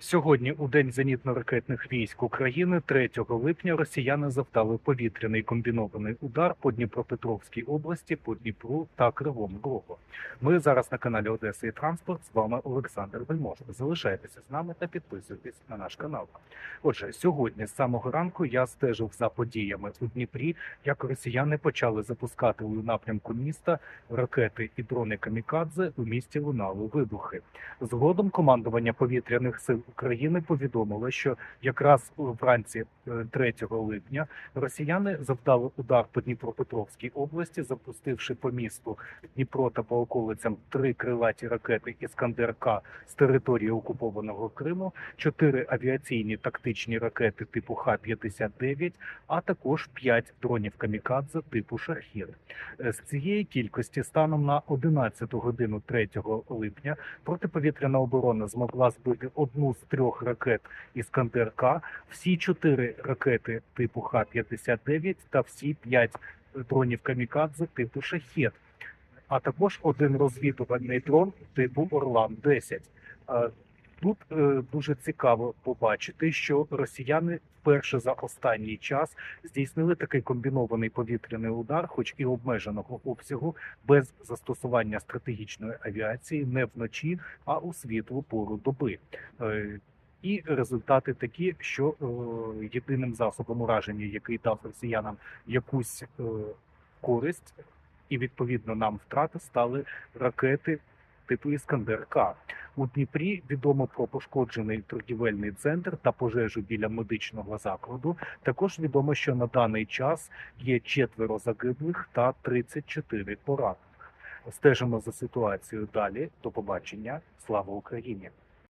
Сьогодні, у день зенітно-ракетних військ України, 3 липня, росіяни завдали повітряний комбінований удар по Дніпропетровській області, по Дніпру та Кривому Рогу. Ми зараз на каналі Одеса і Транспорт. З вами Олександр Вельможний. Залишайтеся з нами та підписуйтесь на наш канал. Отже, сьогодні з самого ранку я стежив за подіями у Дніпрі, як росіяни почали запускати у напрямку міста ракети і дрони камікадзе. У місті лунали вибухи. Згодом командування повітряних сил України повідомило, що якраз вранці е, 3 липня росіяни завдали удар по Дніпропетровській області, запустивши по місту Дніпро та по околицям три крилаті ракети Іскандер К з території окупованого Криму, чотири авіаційні тактичні ракети типу Х-59, а також п'ять дронів камікадзе типу Шахір. Е, З цієї кількості станом на 11 годину 3 липня протиповітряна оборона змогла збити одну з трьох ракет Іскандер К, всі чотири ракети типу Х-59 та всі п'ять дронів камікадзе типу Шахет, а також один розвідувальний дрон типу Орлан 10 Е, Тут е, дуже цікаво побачити, що росіяни вперше за останній час здійснили такий комбінований повітряний удар, хоч і обмеженого обсягу, без застосування стратегічної авіації не вночі, а у світлу пору доби. Е, І результати такі, що е, єдиним засобом ураження, який дав росіянам якусь е, користь, і відповідно нам втрати стали ракети типу Іскандерка. У Дніпрі відомо про пошкоджений торгівельний центр та пожежу біля медичного закладу. Також відомо, що на даний час є четверо загиблих та 34 поранених. Стежимо за ситуацією далі. До побачення. Слава Україні!